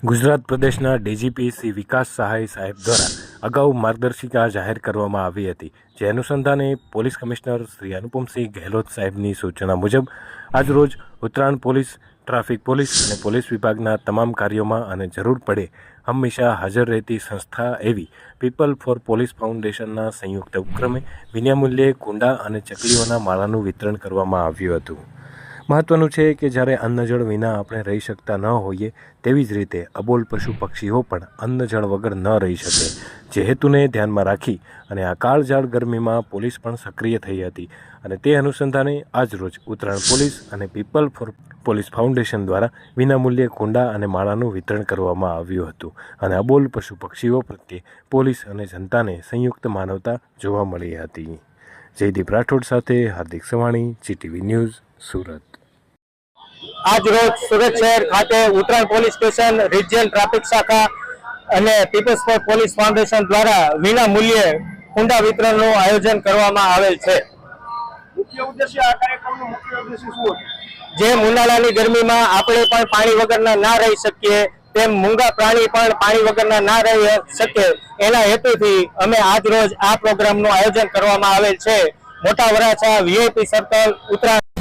ગુજરાત પ્રદેશના ડીજીપી શ્રી વિકાસ સહાય સાહેબ દ્વારા અગાઉ માર્ગદર્શિકા જાહેર કરવામાં આવી હતી. જે અનુસંધાને પોલીસ કમિશનર શ્રી અનુપમસિંહ ગહેલોત સાહેબની સૂચના મુજબ આજરોજ ઉત્તરાયણ પોલીસ, ટ્રાફિક પોલીસ અને પોલીસ વિભાગના તમામ કાર્યોમાં અને જરૂર પડે હંમેશા હાજર રહેતી સંસ્થા એવી પીપલ ફોર પોલીસ ફાઉન્ડેશનના સંયુક્ત ઉપક્રમે વિનામૂલ્યે કુંડા અને ચકલીઓના માળાનું વિતરણ કરવામાં આવ્યું હતું. મહત્વનું છે કે જ્યારે અન્નજળ વિના આપણે રહી શકતા ન હોઈએ, તેવી જ રીતે અબોલ પશુ પક્ષીઓ પણ અન્નજળ વગર ન રહી શકે. જે હેતુને ધ્યાનમાં રાખી અને આ કાળઝાળ ગરમીમાં પોલીસ પણ સક્રિય થઈ હતી અને તે અનુસંધાને આજરોજ ઉત્તરાયણ પોલીસ અને પીપલ ફોર પોલીસ ફાઉન્ડેશન દ્વારા વિનામૂલ્યે કુંડા અને માળાનું વિતરણ કરવામાં આવ્યું હતું અને અબોલ પશુ પક્ષીઓ પ્રત્યે પોલીસ અને જનતાને સંયુક્ત માનવતા જોવા મળી હતી. જયદીપ રાઠોડ સાથે હાર્દિક સવાણી, જીટીવી ન્યૂઝ, સુરત. આજ રોજ સુરત શહેર ખાતે Uttarayan police station regional traffic શાખા અને પીપલ્સ ફોર પોલીસ ફાઉન્ડેશન દ્વારા વિના મૂલ્યે કુંડા વિતરણનું આયોજન કરવામાં આવેલ છે. જેમ ઉનાળાની ગરમીમાં આપણે પણ પાણી વગરના ના રહી શકીએ તેમ મૂંગા પ્રાણી પણ પાણી વગરના ના રહી શકે એના હેતુથી અમે આજ રોજ આ પ્રોગ્રામનું આયોજન કરવામાં આવેલ છે. મોટા વરાછા વીઆઈપી સર્કલ ઉત્તરાયણ